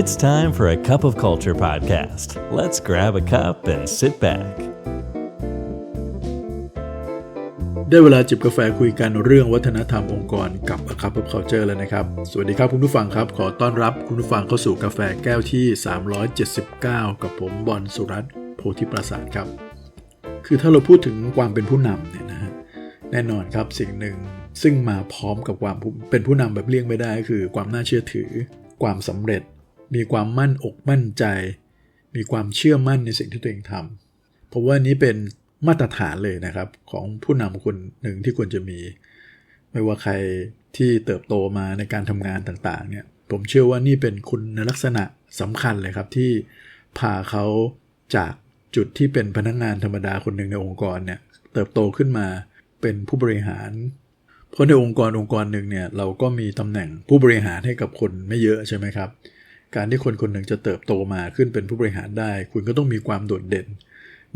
It's time for a cup of culture podcast. Let's grab a cup and sit back. ได้เวลาจิบกาแฟคุยกันเรื่องวัฒนธรรมองค์กรกับ A Cup of Culture แล้วนะครับ สวัสดีครับคุณผู้ฟังครับ ขอต้อนรับคุณผู้ฟังเข้าสู่กาแฟแก้วที่ 379 กับผมบอลสุรัตน์โพธิปราสาทครับ คือถ้าเราพูดถึงความเป็นผู้นำเนี่ยนะฮะแน่นอนครับสิ่งหนึ่งซึ่งมาพร้อมกับความเป็นผู้นำแบบเลี่ยงไม่ได้ก็คือความน่าเชื่อถือ ความสำเร็จ มีความมั่นอกมั่นใจ มีความเชื่อมั่นในสิ่งที่ตัวเองทำผมว่านี้เป็นมาตรฐานเลยนะครับ ของผู้นำคนหนึ่งที่ควรจะมี ไม่ว่าใครที่เติบโตมาในการทำงานต่างๆเนี่ยผมเชื่อว่านี่เป็นคุณลักษณะสำคัญเลยครับที่พาเขาจากจุดที่เป็นพนักงงานธรรมดาคนหนึ่งในองค์กรเนี่ยเติบโตขึ้นมาเป็นผู้บริหาร เพราะในองค์กรองค์กรหนึ่งเนี่ยเราก็มีตำแหน่งผู้บริหารให้กับคนไม่เยอะใช่ไหมครับ การที่คนคนหนึ่งจะเติบโตมาขึ้นเป็นผู้บริหารได้ คุณก็ต้องมีความโดดเด่น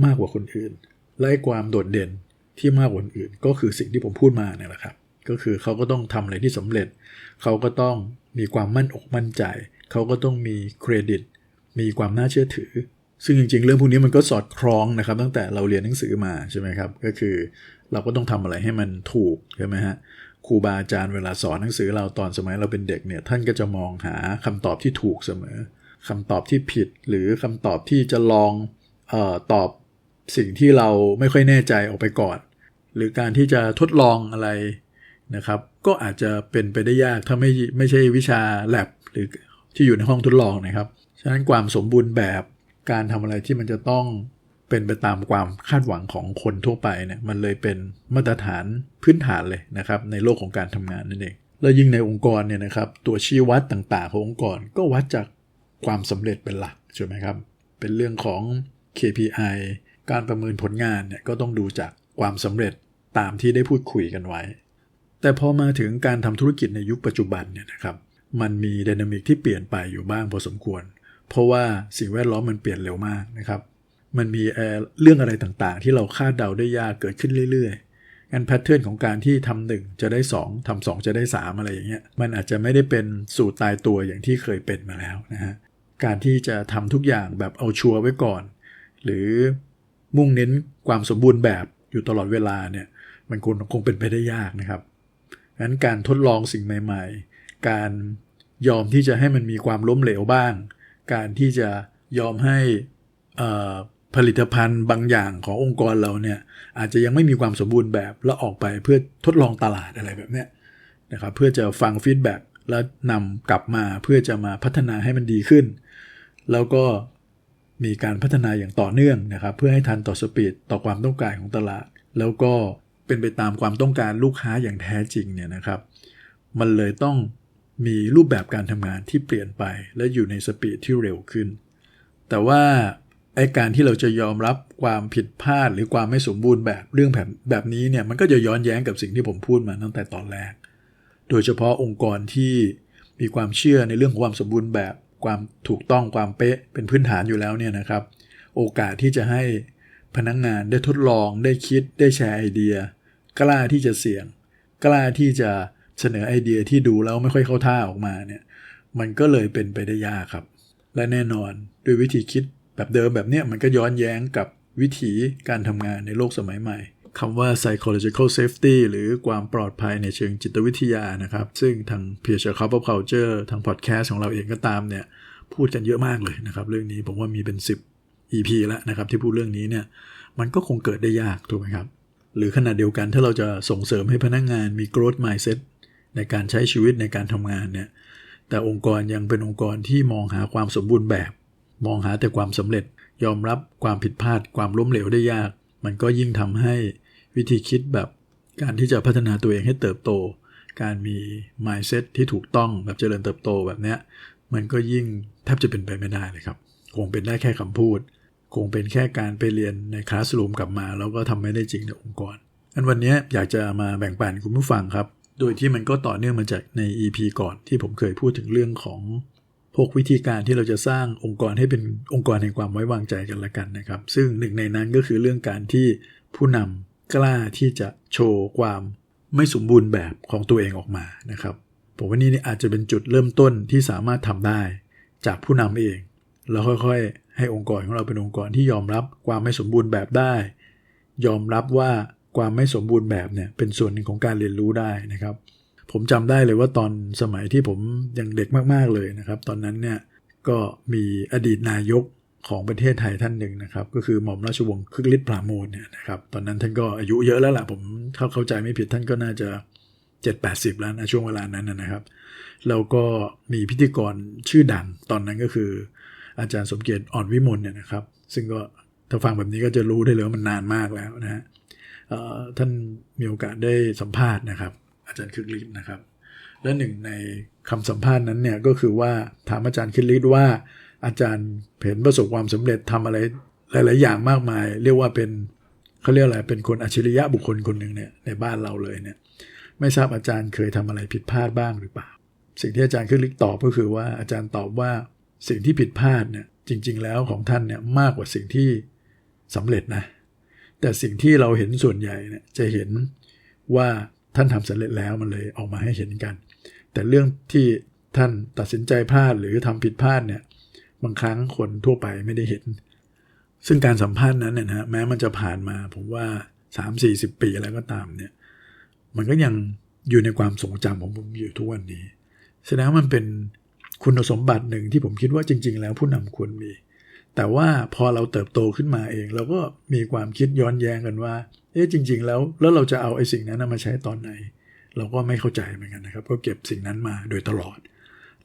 มากกว่าคนอื่น และความโดดเด่นที่มากกว่าคนอื่น ก็คือสิ่งที่ผมพูดมาเนี่ยแหละครับ ก็คือเขาก็ต้องทำอะไรที่สำเร็จ เขาก็ต้องมีความมั่นอกมั่นใจ เขาก็ต้องมีเครดิต มีความน่าเชื่อถือ ซึ่งจริง ๆ เรื่องพวกนี้มันก็สอดคล้องนะครับ ตั้งแต่เราเรียนหนังสือมาใช่ไหมครับ ก็คือเราก็ต้องทำอะไรให้มันถูกใช่ไหมฮะ ครูบาอาจารย์เวลาสอนหนังสือเราตอนสมัยเราเป็นเด็กเนี่ยท่านก็จะมองหาคำตอบที่ถูกเสมอคำตอบที่ผิดหรือคำตอบที่จะลองออตอบสิ่งที่เราไม่ค่อยแน่ใจออกไปก่อน หรือการที่จะทดลองอะไรนะครับ ก็อาจจะเป็นไปได้ยากถ้าไม่ไม่ใช่วิชาแ a บหรือที่อยู่ในห้องทดลองนะครับ ฉะนั้นความสมบูรณ์แบบการทำอะไรที่มันจะต้อง เป็นไปตามความคาดหวังของคนทั่วไปเนี่ยมันเลยเป็นมาตรฐานพื้นฐานเลยนะครับในโลกของการทำงานนั่นเองแล้วยิ่งในองค์กรเนี่ยนะครับตัวชี้วัดต่างๆขององค์กรก็วัดจากความสำเร็จเป็นหลักใช่ไหมครับ เป็นเรื่องของ KPI การประเมินผลงานเนี่ยก็ต้องดูจากความสำเร็จตามที่ได้พูดคุยกันไว้ แต่พอมาถึงการทำธุรกิจในยุคปัจจุบันเนี่ยนะครับมันมีดินามิกที่เปลี่ยนไปอยู่บ้างพอสมควร เพราะว่าสิ่งแวดล้อมมันเปลี่ยนเร็วมากนะครับ มันมีเรื่องอะไรต่างๆ ที่เราคาดเดาได้ยากเกิดขึ้นเรื่อยๆงั้นแพทเทิร์นของการที่ทำหนึ่งจะได้2ทำสองจะได้ 3 อะไรอย่างเงี้ยมันอาจจะไม่ได้เป็นสูตรตายตัวอย่างที่เคยเป็นมาแล้วนะฮะการที่จะทำทุกอย่างแบบเอาชัวร์ไว้ก่อน หรือมุ่งเน้นความสมบูรณ์แบบอยู่ตลอดเวลาเนี่ยมันคงคงเป็นไปได้ยากนะครับงั้นการทดลองสิ่งใหม่ ๆ การยอมที่จะให้มันมีความล้มเหลวบ้าง การที่จะยอมให้ ผลิตภัณฑ์บางอย่างขององค์กรเราเนี่ยอาจจะยังไม่มีความสมบูรณ์แบบแล้วออกไปเพื่อทดลองตลาดอะไรแบบเนี้ยนะครับเพื่อจะฟังฟีดแบ็กแล้วนำกลับมาเพื่อจะมาพัฒนาให้มันดีขึ้น แล้วก็มีการพัฒนาอย่างต่อเนื่องนะครับ เพื่อให้ทันต่อสปีดต่อความต้องการของตลาด แล้วก็เป็นไปตามความต้องการลูกค้าอย่างแท้จริงเนี่ยนะครับ มันเลยต้องมีรูปแบบการทำงานที่เปลี่ยนไปและอยู่ในสปีดที่เร็วขึ้น แต่ว่า ไอการที่เราจะยอมรับความผิดพลาดหรือความไม่สมบูรณ์แบบเรื่องแบบแบบนี้เนี่ยมันก็จะย้อนแย้งกับสิ่งที่ผมพูดมาตั้งแต่ตอนแรก โดยเฉพาะองค์กรที่มีความเชื่อในเรื่องของความสมบูรณ์แบบ ความถูกต้องความเป๊ะเป็นพื้นฐานอยู่แล้วเนี่ยนะครับ โอกาสที่จะให้พนักงงานได้ทดลองได้คิดได้แชร์ไอเดีย กล้าที่จะเสี่ยง กล้าที่จะเสนอไอเดียที่ดูแล้วไม่ค่อยเข้าท่าออกมาเนี่ยมันก็เลยเป็นไปได้ยากครับ และแน่นอนด้วยวิธีคิด แบบเดิมแบบเนี้ยมันก็ย้อนแย้งกับวิถีการทำงานในโลกสมัยใหม่คำว่า psychological safety หรือความปลอดภัยในเชิงจิตวิทยานะครับ ซึ่งทาง Peer c h Cup of Culture ทางพอดแคสต์ของเราเองก็ตามเนี่ย พูดกันเยอะมากเลยนะครับ เรื่องนี้ผมว่ามีเป็น 10 EP แล้วนะครับ ที่พูดเรื่องนี้เนี่ย มันก็คงเกิดได้ยากถูกไหมครับ หรือขณะเดียวกันถ้าเราจะส่งเสริมให้พนักงงานมี growth mindset ในการใช้ชีวิตในการทำงานเนี่ย แต่องค์กรยังเป็นองค์กรที่มองหาความสมบูรณ์แบบ มองหาแต่ความสำเร็จ ยอมรับความผิดพลาดความล้มเหลวได้ยาก มันก็ยิ่งทำให้วิธีคิดแบบการที่จะพัฒนาตัวเองให้เติบโต การมี mindset ที่ถูกต้องแบบเจริญเติบโตแบบนี้มันก็ยิ่งแทบจะเป็นไปไม่ได้เลยครับ คงเป็นได้แค่คำพูด คงเป็นแค่การไปเรียนในคลาสรูมกลับมา แล้วก็ทำไม่ได้จริงในองค์กร อันวันนี้อยากจะมาแบ่งปันคุณผู้ฟังครับ โดยที่มันก็ต่อเนื่องมาจากใน EP ก่อนที่ผมเคยพูดถึงเรื่องของ พวกวิธีการที่เราจะสร้างองค์กรให้เป็นองค์กรแห่งความไว้วางใจกันละกันนะครับ ซึ่งหนึ่งในนั้นก็คือเรื่องการที่ผู้นำกล้าที่จะโชว์ความไม่สมบูรณ์แบบของตัวเองออกมานะครับผมว่านี่อาจจะเป็นจุดเริ่มต้นที่สามารถทำได้จากผู้นำเอง แล้วค่อยๆ ให้องค์กรของเราเป็นองค์กรที่ยอมรับความไม่สมบูรณ์แบบได้ ยอมรับว่าความไม่สมบูรณ์แบบเนี่ยเป็นส่วนหนึ่งของการเรียนรู้ได้นะครับ ผมจำได้เลยว่าตอนสมัยที่ผมยังเด็กมากๆเลยนะครับ ตอนนั้นเนี่ยก็มีอดีตนายกของประเทศไทยท่านหนึ่งนะครับ ก็คือหม่อมราชวงศ์คึกฤทธิ์ปราโมทเนี่ยนะครับตอนนั้นท่านก็อายุเยอะแล้วล่ะผมถ้าเข้าใจไม่ผิดท่านก็น่าจะเจ็ดแปดสิบแล้วนะช่วงเวลานั้นนะครับแล้วก็มีพิธีกรชื่อดังตอนนั้นก็คือ อาจารย์สมเกียรติอ่อนวิมลเนี่ยนะครับ ซึ่งก็ถ้าฟังแบบนี้ก็จะรู้ได้เลยว่ามันนานมากแล้วนะฮะท่านมีโอกาสได้สัมภาษณ์นะครับ อาจารย์คึกฤทธิ์นะครับ และหนึ่งในคำสัมภาษณ์นั้นเนี่ยก็คือว่าถามอาจารย์คึกฤทธิ์ว่า อาจารย์เห็นประสบความสำเร็จทำอะไรหลาย ๆ อย่างมากมาย เรียกว่าเป็นเขาเรียกอะไรเป็นคนอัจฉริยะบุคคลคนหนึ่งเนี่ยในบ้านเราเลยเนี่ยไม่ทราบอาจารย์เคยทำอะไรผิดพลาดบ้างหรือเปล่า สิ่งที่อาจารย์ขึ้นลิกตอบก็คือว่าอาจารย์ตอบว่าสิ่งที่ผิดพลาดเนี่ยจริง ๆ แล้วของท่านเนี่ยมากกว่าสิ่งที่สำเร็จนะแต่สิ่งที่เราเห็นส่วนใหญ่เนี่ยจะเห็นว่า ท่านทำสำเร็จแล้วมันเลยออกมาให้เห็นกัน แต่เรื่องที่ท่านตัดสินใจพลาดหรือทำผิดพลาดเนี่ยบางครั้งคนทั่วไปไม่ได้เห็น ซึ่งการสัมภาษณ์นั้นเนี่ยนะแม้มันจะผ่านมา ผมว่า 3-40 ปีแล้วก็ตามเนี่ยมันก็ยังอยู่ในความทรงจำของผมอยู่ทุกวันนี้แสดงว่ามันเป็นคุณสมบัติหนึ่งที่ผมคิดว่าจริง ๆ แล้วผู้นำควรมี แต่ว่าพอเราเติบโตขึ้นมาเองเราก็มีความคิดย้อนแย้งกันว่า เอ๊ะจริง ๆ แล้วแล้วเราจะเอาไอ้สิ่งนั้นมาใช้ตอนไหน เราก็ไม่เข้าใจเหมือนกันนะครับ ก็เก็บสิ่งนั้นมาโดยตลอด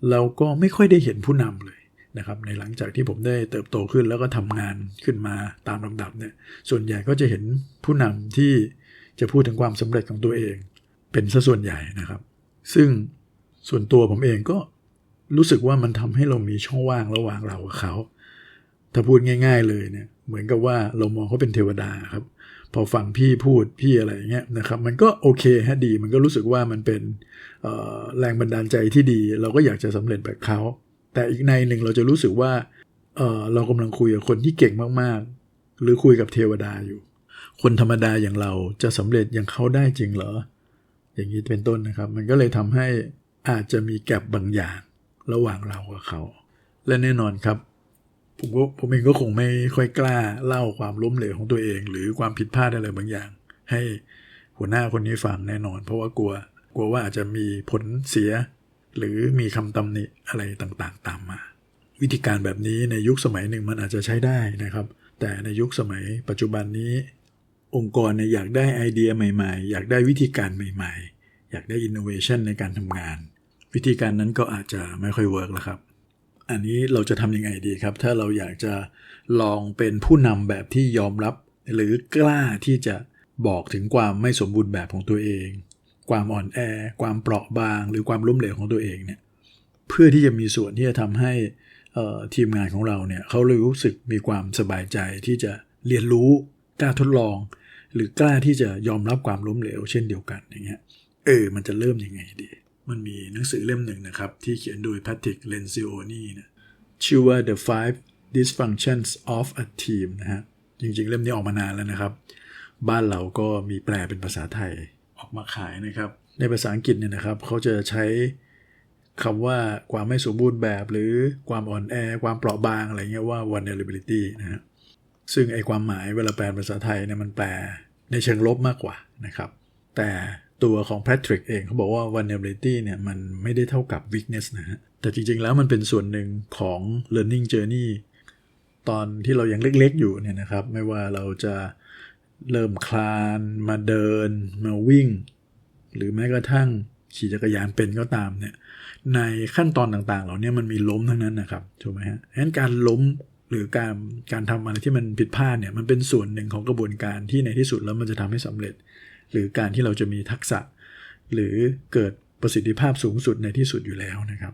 เราก็ไม่ค่อยได้เห็นผู้นำเลยนะครับในหลังจากที่ผมได้เติบโตขึ้นแล้วก็ทำงานขึ้นมาตามลำดับเนี่ยส่วนใหญ่ก็จะเห็นผู้นำที่จะพูดถึงความสำเร็จของตัวเอง เป็นซะส่วนใหญ่นะครับ ซึ่งส่วนตัวผมเองก็รู้สึกว่ามันทำให้เรามีช่องว่างระหว่างเรากับเขา ถ้าพูดง่าย ๆ เลยเนี่ย เหมือนกับว่าเรามองเขาเป็นเทวดาครับ พอฟังพี่พูดพี่อะไรอย่างเงี้ยนะครับ มันก็โอเคฮะดี มันก็รู้สึกว่ามันเป็นแรงบันดาลใจที่ดี เราก็อยากจะสำเร็จแบบเขาแต่อีกในหนึ่งเราจะรู้สึกว่าเเรากำลังคุยกับคนที่เก่งมากๆ หรือคุยกับเทวดาอยู่ คนธรรมดาอย่างเราจะสำเร็จอย่างเขาได้จริงเหรอ อย่างนี้เป็นต้นนะครับ มันก็เลยทำให้อาจจะมีแกลบบางอย่างระหว่างเรากับเขา และแน่นอนครับ ผมก็ผมเองก็คงไม่ค่อยกล้าเล่าความล้มเหลวของตัวเอง หรือความผิดพลาดอะไรบางอย่าง ให้หัวหน้าคนนี้ฟังแน่นอน เพราะว่ากลัวกลัวว่าอาจจะมีผลเสีย หรือมีคำตำหนิอะไรต่างๆ ตามมา วิธีการแบบนี้ในยุคสมัยหนึ่งมันอาจจะใช้ได้นะครับ แต่ในยุคสมัยปัจจุบันนี้ องค์กรเนี่ยอยากได้ไอเดียใหม่ ๆ อยากได้วิธีการใหม่ ๆ อยากได้อินโนเวชันในการทำงาน วิธีการนั้นก็อาจจะไม่ค่อยเวิร์กแล้วครับ อันนี้เราจะทำยังไงดีครับ ถ้าเราอยากจะลองเป็นผู้นำแบบที่ยอมรับ หรือกล้าที่จะบอกถึงความไม่สมบูรณ์แบบของตัวเอง ความอ่อนแอ ความเปราะบาง หรือความล้มเหลวของตัวเองเนี่ยเพื่อที่จะมีส่วนที่จะทำให้ทีมงานของเราเนี่ยเขารู้สึกมีความสบายใจที่จะเรียนรู้กล้าทดลอง หรือกล้าที่จะยอมรับความล้มเหลว เช่นเดียวกันอย่างเงี้ยเออมันจะเริ่มยังไงดี มันมีหนังสือเล่มหนึ่งนะครับ ที่เขียนโดย Patrick Lencioni นะชื่อว่า The Five Dysfunctions of a Team นะฮะจริงๆ เล่มนี้ออกมานานแล้วนะครับ บ้านเราก็มีแปลเป็นภาษาไทยออกมาขายนะครับ ในภาษาอังกฤษเนี่ยนะครับเขาจะใช้คำว่าความไม่สมบูรณ์แบบ หรือความอ่อนแอ ความเปราะบางอะไรเงี้ยว่า vulnerability นะฮะซึ่งไอความหมายเวลาแปลภาษาไทยเนี่ยมันแปลในเชิงลบมากกว่านะครับ แต่ ตัวของแพทริกเองเขาบอกว่า vulnerability เนี่ยมันไม่ได้เท่ากับ weakness นะฮะ แต่จริงๆแล้วมันเป็นส่วนหนึ่งของ learning journey ตอนที่เรายังเล็กๆอยู่เนี่ยนะครับ ไม่ว่าเราจะเริ่มคลานมาเดิน มาวิ่ง หรือแม้กระทั่งขี่จักรยานเป็นก็ตามเนี่ยในขั้นตอนต่างๆ เหล่านี้มันมีล้มทั้งนั้นนะครับถูกไหมฮะฉะนั้นการล้มหรือการการทำอะไรที่มันผิดพลาดเนี่ยมันเป็นส่วนหนึ่งของกระบวนการที่ในที่สุดแล้วมันจะทำให้สำเร็จ หรือการที่เราจะมีทักษะ หรือเกิดประสิทธิภาพสูงสุดในที่สุดอยู่แล้วนะครับ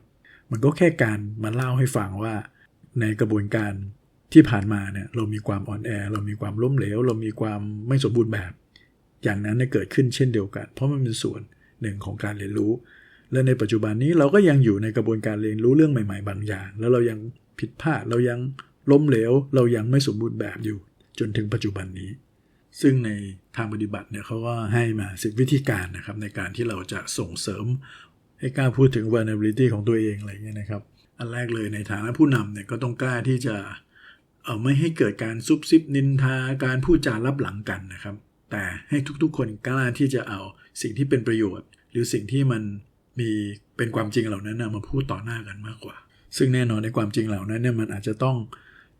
มันก็แค่การมาเล่าให้ฟังว่า ในกระบวนการที่ผ่านมาเนี่ยเรามีความอ่อนแอ เรามีความล้มเหลว เรามีความไม่สมบูรณ์แบบ อย่างนั้นเกิดขึ้นเช่นเดียวกัน เพราะมันเป็นส่วนหนึ่งของการเรียนรู้ และในปัจจุบันนี้เราก็ยังอยู่ในกระบวนการเรียนรู้เรื่องใหม่ ๆ บางอย่าง แล้วเรายังผิดพลาดเรายังล้มเหลว เรายังไม่สมบูรณ์แบบอยู่ จนถึงปัจจุบันนี้ ซึ่งในทางปฏิบัติเนี่ยเขาก็ให้มาสิบวิธีการนะครับ ในการที่เราจะส่งเสริมให้กล้าพูดถึง vulnerability ของตัวเองอะไรเงี้ยนะครับ อันแรกเลยในฐานะผู้นำเนี่ยก็ต้องกล้าที่จะเออไม่ให้เกิดการซุบซิบนินทาการพูดจารับหลังกันนะครับ แต่ให้ทุกๆ คนกล้าที่จะเอาสิ่งที่เป็นประโยชน์ หรือสิ่งที่มันมีเป็นความจริงเหล่านั้นนะมาพูดต่อหน้ากันมากกว่า ซึ่งแน่นอนในความจริงเหล่านั้นเนี่ยมันอาจจะต้อง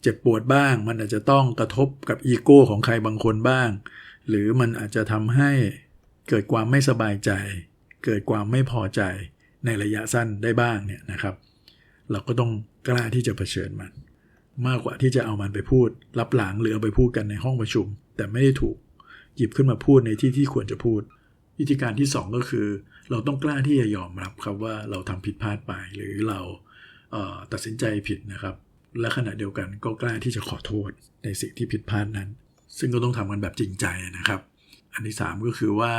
เจ็บปวดบ้าง มันอาจจะต้องกระทบกับอีโก้ของใครบางคนบ้าง หรือมันอาจจะทำให้เกิดความไม่สบายใจ เกิดความไม่พอใจในระยะสั้นได้บ้างเนี่ยนะครับ เราก็ต้องกล้าที่จะเผชิญมัน มากกว่าที่จะเอามันไปพูดรับหลังหรือเอาไปพูดกันในห้องประชุม แต่ไม่ได้ถูกหยิบขึ้นมาพูดในที่ที่ควรจะพูด วิธีการที่ 2 ก็คือ เราต้องกล้าที่จะยอมรับครับว่าเราทำผิดพลาดไปหรือเราเตัดสินใจผิดนะครับ และขณะเดียวกันก็กล้าที่จะขอโทษในสิ่งที่ผิดพลาดนั้น ซึ่งก็ต้องทำกันแบบจริงใจนะครับ อันที่3ก็คือว่า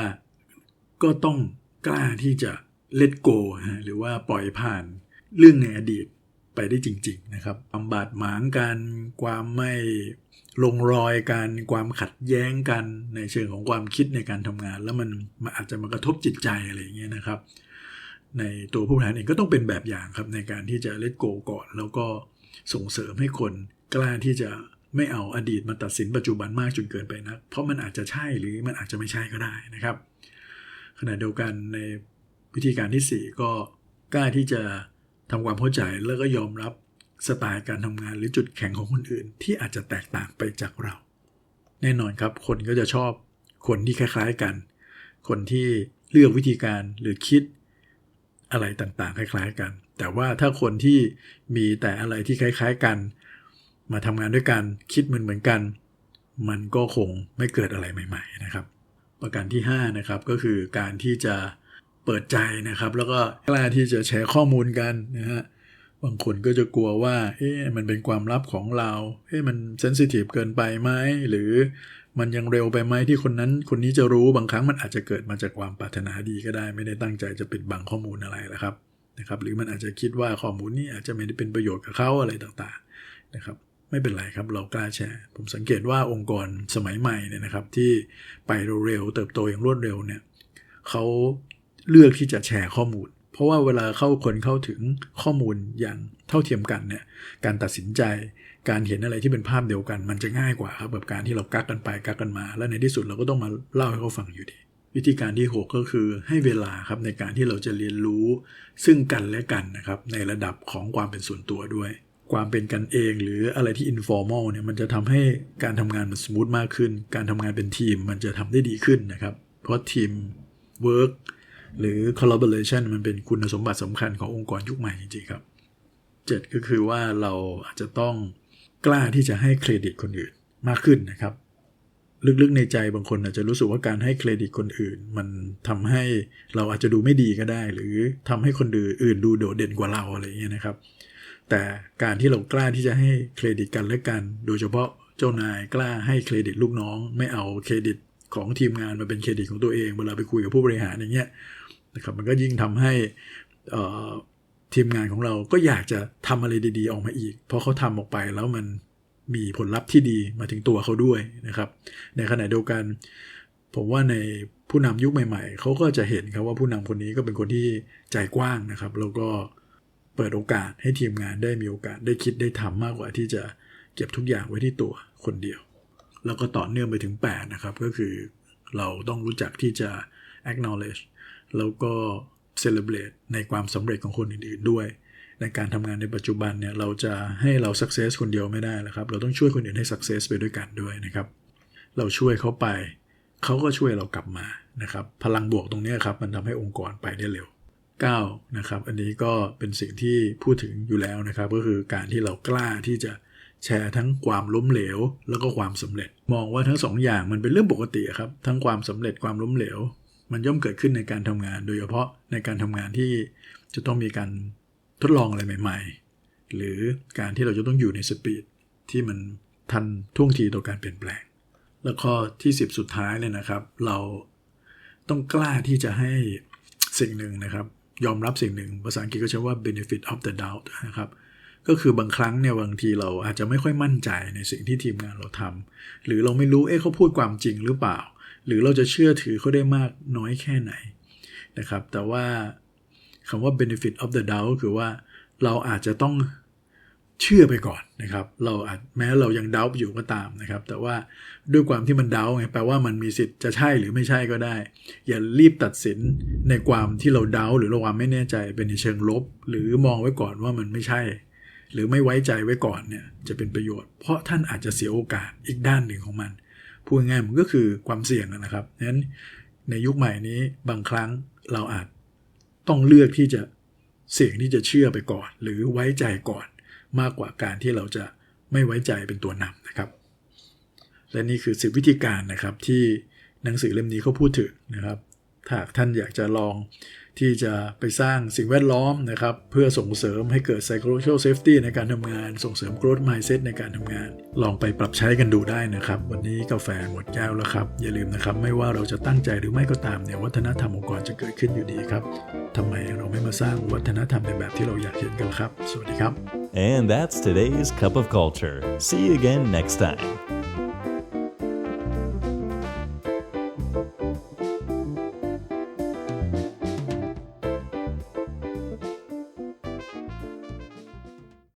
ก็ต้องกล้าที่จะ let go ฮะหรือว่าปล่อยผ่านเรื่องในอดีตไปได้จริง ๆ นะครับความบาดหมางกันความไม่ลงรอยกันความขัดแย้งกันในเชิงของความคิดในการทำงาน แล้วมันมันอาจจะมากระทบจิตใจอะไรอย่างเงี้ยนะครับ ในตัวผู้บริหารเองก็ต้องเป็นแบบอย่างครับในการที่จะ let go ก่อน แล้วก็ ส่งเสริมให้คนกล้าที่จะไม่เอาอดีตมาตัดสินปัจจุบันมากจนเกินไปนะเพราะมันอาจจะใช่หรือมันอาจจะไม่ใช่ก็ได้นะครับ ขณะเดียวกันในวิธีการที่ 4 ก็กล้าที่จะทำความเข้าใจแล้วก็ยอมรับสไตล์การทำงานหรือจุดแข็งของคนอื่น ที่อาจจะแตกต่างไปจากเรา แน่นอนครับคนก็จะชอบคนที่คล้าย ๆกัน คนที่เลือกวิธีการหรือคิด อะไรต่างๆ คล้าย ๆ กัน แต่ว่าถ้าคนที่มีแต่อะไรที่คล้าย ๆ กัน มาทำงานด้วยกันคิดเหมือนเหมือนกัน มันก็คงไม่เกิดอะไรใหม่ ๆ นะครับ ประการที่5นะครับก็คือการที่จะเปิดใจนะครับ แล้วก็กล้าที่จะแชร์ข้อมูลกันนะฮะบางคนก็จะกลัวว่า เอ๊ะ มันเป็นความลับของเรา เอ๊ะ มันเซนซิทีฟเกินไปไหม หรือ มันยังเร็วไปไหมที่คนนั้นคนนี้จะรู้บางครั้งมันอาจจะเกิดมาจากความปรารถนาดีก็ได้ ไม่ได้ตั้งใจจะปิดบังข้อมูลอะไรนะครับนะครับ หรือมันอาจจะคิดว่าข้อมูลนี้อาจจะไม่ได้เป็นประโยชน์กับเขาอะไรต่างๆนะครับ ไม่เป็นไรครับเรากล้าแชร์ ผมสังเกตว่าองค์กรสมัยใหม่เนี่ยนะครับ ที่ไปเร็วๆเติบโตอย่างรวดเร็วเนี่ยเขาเลือกที่จะแชร์ข้อมูล เพราะว่าเวลาเข้าคนเข้าถึงข้อมูลอย่างเท่าเทียมกันเนี่ยการตัดสินใจ การเห็นอะไรที่เป็นภาพเดียวกัน มันจะง่ายกว่าครับแบบการที่เรากักกันไปกักกันมา แล้วในที่สุดเราก็ต้องมาเล่าให้เขาฟังอยู่ดี วิธีการที่ 6 ก็คือให้เวลาครับในการที่เราจะเรียนรู้ ซึ่งกันและกันนะครับในระดับของความเป็นส่วนตัวด้วย ความเป็นกันเองหรืออะไรที่ informal เนี่ยมันจะทำให้การทำงานมันสมูทมากขึ้น การทำงานเป็นทีมมันจะทำได้ดีขึ้นนะครับ เพราะทีม work หรือ collaboration มันเป็นคุณสมบัติสำคัญขององค์กรยุคใหม่จริงๆครับ 7 ก็คือว่าเราอาจจะต้อง กล้าที่จะให้เครดิตคนอื่นมากขึ้นนะครับ ลึกๆในใจบางคนอาจจะรู้สึกว่าการให้เครดิตคนอื่น มันทำให้เราอาจจะดูไม่ดีก็ได้ หรือทำให้คนอื่นดูโดดเด่นกว่าเราอะไรอย่างเงี้ยนะครับ แต่การที่เรากล้าที่จะให้เครดิตกันและกัน โดยเฉพาะเจ้านายกล้าให้เครดิตลูกน้อง ไม่เอาเครดิตของทีมงานมาเป็นเครดิตของตัวเองเวลาไปคุยกับผู้บริหารอย่างเงี้ยนะครับมันก็ยิ่งทำให้ ทีมงานของเราก็อยากจะทำอะไรดีๆ ออกมาอีก เพราะเขาทำออกไปแล้วมันมีผลลัพธ์ที่ดีมาถึงตัวเขาด้วยนะครับ ในขณะเดียวกัน ผมว่าในผู้นำยุคใหม่ ๆเขาก็จะเห็นครับว่าผู้นำคนนี้ก็เป็นคนที่ใจกว้างนะครับ แล้วก็เปิดโอกาสให้ทีมงานได้มีโอกาสได้คิดได้ทำมากกว่าที่จะเก็บทุกอย่างไว้ที่ตัวคนเดียว แล้วก็ต่อเนื่องไปถึง 8 นะครับ ก็คือเราต้องรู้จักที่จะ acknowledge แล้วก็ celebrate ในความสำเร็จของคนอื่นๆด้วย ในการทำงานในปัจจุบันเนี่ยเราจะให้เรา success คนเดียวไม่ได้แล้วครับ เราต้องช่วยคนอื่นให้ success ไปด้วยกันด้วยนะครับ เราช่วยเขาไป เขาก็ช่วยเรากลับมานะครับ พลังบวกตรงนี้ครับมันทำให้องค์กรไปได้เร็ว9นะครับอันนี้ก็เป็นสิ่งที่พูดถึงอยู่แล้วนะครับ ก็คือการที่เรากล้าที่จะแชร์ทั้งความล้มเหลว แล้วก็ความสำเร็จ มองว่าทั้งสองอย่างมันเป็นเรื่องปกติครับ ทั้งความสำเร็จความล้มเหลว มันย่อมเกิดขึ้นในการทำงาน โดยเฉพาะในการทำงานที่จะต้องมีการทดลองอะไรใหม่ ๆ หรือการที่เราจะต้องอยู่ในสปีดที่มันทันท่วงทีต่อการเปลี่ยนแปลง แล้วข้อที่ 10 สุดท้ายเลยนะครับ เราต้องกล้าที่จะให้สิ่งหนึ่งนะครับ ยอมรับสิ่งหนึ่ง ภาษาอังกฤษก็ใช้ว่า benefit of the doubt นะครับก็คือบางครั้งเนี่ยบางทีเราอาจจะไม่ค่อยมั่นใจในสิ่งที่ทีมงานเราทำหรือเราไม่รู้เอ๊ะเขาพูดความจริงหรือเปล่า หรือเราจะเชื่อถือเขาได้มากน้อยแค่ไหนนะครับ แต่ว่าคำว่า benefit of the doubt คือว่าเราอาจจะต้องเชื่อไปก่อนนะครับ เราอาจแม้เรายังเดาอยู่ก็ตามนะครับ แต่ว่าด้วยความที่มันเดาไงแปลว่ามันมีสิทธิ์จะใช่หรือไม่ใช่ก็ได้ อย่ารีบตัดสินในความที่เราเดาหรือเราความไม่แน่ใจเป็นในเชิงลบ หรือมองไว้ก่อนว่ามันไม่ใช่ หรือไม่ไว้ใจไว้ก่อนเนี่ยจะเป็นประโยชน์ เพราะท่านอาจจะเสียโอกาสอีกด้านหนึ่งของมัน พูดง่ายมันก็คือความเสี่ยงนะครับนั้นในยุคใหม่นี้บางครั้งเราอาจต้องเลือกที่จะเสี่ยงที่จะเชื่อไปก่อน หรือไว้ใจก่อนมากกว่าการที่เราจะไม่ไว้ใจเป็นตัวนำนะครับ และนี่คือสิบวิธีการนะครับที่หนังสือเล่มนี้เขาพูดถึงนะครับถ้าท่านอยากจะลอง ที่จะไปสร้างสิ่งแวดล้อมนะครับ เพื่อส่งเสริมให้เกิด psychological safety ในการทำงาน ส่งเสริม growth mindset ในการทำงาน ลองไปปรับใช้กันดูได้นะครับ วันนี้กาแฟหมดแก้วแล้วครับ อย่าลืมนะครับ ไม่ว่าเราจะตั้งใจหรือไม่ก็ตามเนี่ยวัฒนธรรมองค์กรจะเกิดขึ้นอยู่ดีครับทำไมเราไม่มาสร้างวัฒนธรรมในแบบที่เราอยากเห็นกันละครับ สวัสดีครับ And that's today's Cup of Culture. See you again next time.